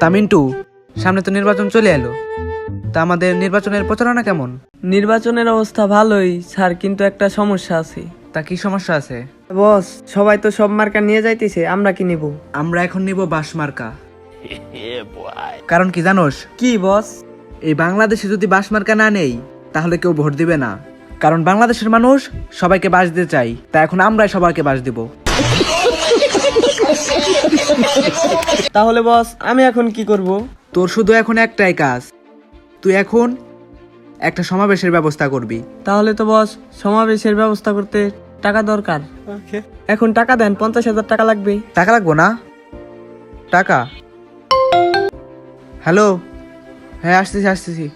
তা মিন্টু সামনে তো নির্বাচন চলে এলো। তা আমাদের নির্বাচনের প্রচারণা কেমন? নির্বাচনের অবস্থা ভালোই স্যার কিন্তু একটা সমস্যা আছে। তা কি সমস্যা আছে? বস সবাই তো সব মার্কা নিয়ে যাইতেছে আমরা কি নিব? আমরা এখন নিব বাস মার্কা। কারণ কি জানোস? কি বস? এই বাংলাদেশে যদি বাস মার্কা না নেই তাহলে কেউ ভোট দিবে না। কারণ বাংলাদেশের মানুষ সবাইকে বাস দিতে চাই তা এখন আমরাই সবাইকে বাস দিব। তাহলে বস আমি এখন কি করব? তোর শুধু এখন একটাই কাজ। তুই এখন একটা সমাবেশের ব্যবস্থা করবি। তাহলে তো বস সমাবেশের ব্যবস্থা করতে টাকা দরকার। এখন টাকা দেন পঞ্চাশ হাজার টাকা লাগবে। টাকা লাগবো না? টাকা? হ্যালো? হ্যাঁ আসতেছি আসতেছি।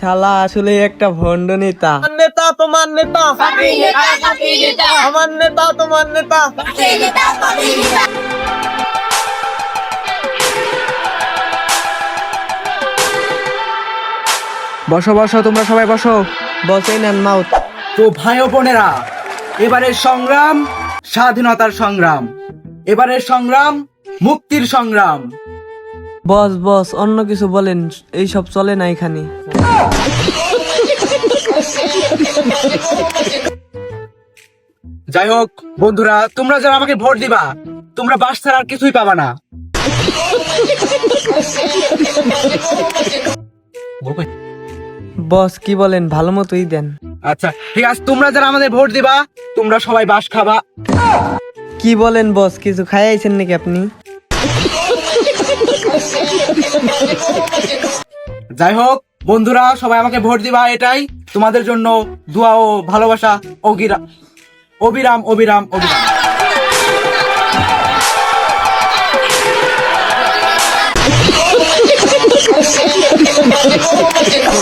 শালা আসলে একটা ভণ্ড নেতা নেতা। তোমার নেতা। আমার নেতা তোমার নেতা। বসো বসো তোমরা সবাই বসো। বস এই নেন মাউথ। তো ভাই ও বোনেরা এবারের সংগ্রাম স্বাধীনতার সংগ্রাম। এবারের সংগ্রাম মুক্তির সংগ্রাম। বস বস অন্য কিছু বলেন এই সব চলে না এখানে। যাই হোক বন্ধুরা তোমরা যারা আমাকে ভোট দিবা তোমরা বাস ছাড়া আর কিছুই পাবা না। বস কি বলেন? ভালো মতোই দেন। আচ্ছা ঠিক আছে তোমরা যারা আমাদের ভোট দিবা তোমরা সবাই বাস খাবা। কি বলেন বস? কিছু খাইয়াইছেন নাকি আপনি? যাই হোক বন্ধুরা সবাই আমাকে ভোট দিবা এটাই তোমাদের জন্য দোয়া ও ভালোবাসা। অগিরা অবিরাম অবিরাম অবিরাম।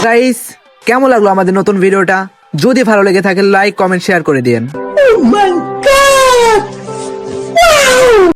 গাইস কেমন লাগল আমাদের নতুন ভিডিওটা? যদি ভালো লেগে থাকে লাইক কমেন্ট শেয়ার করে দিন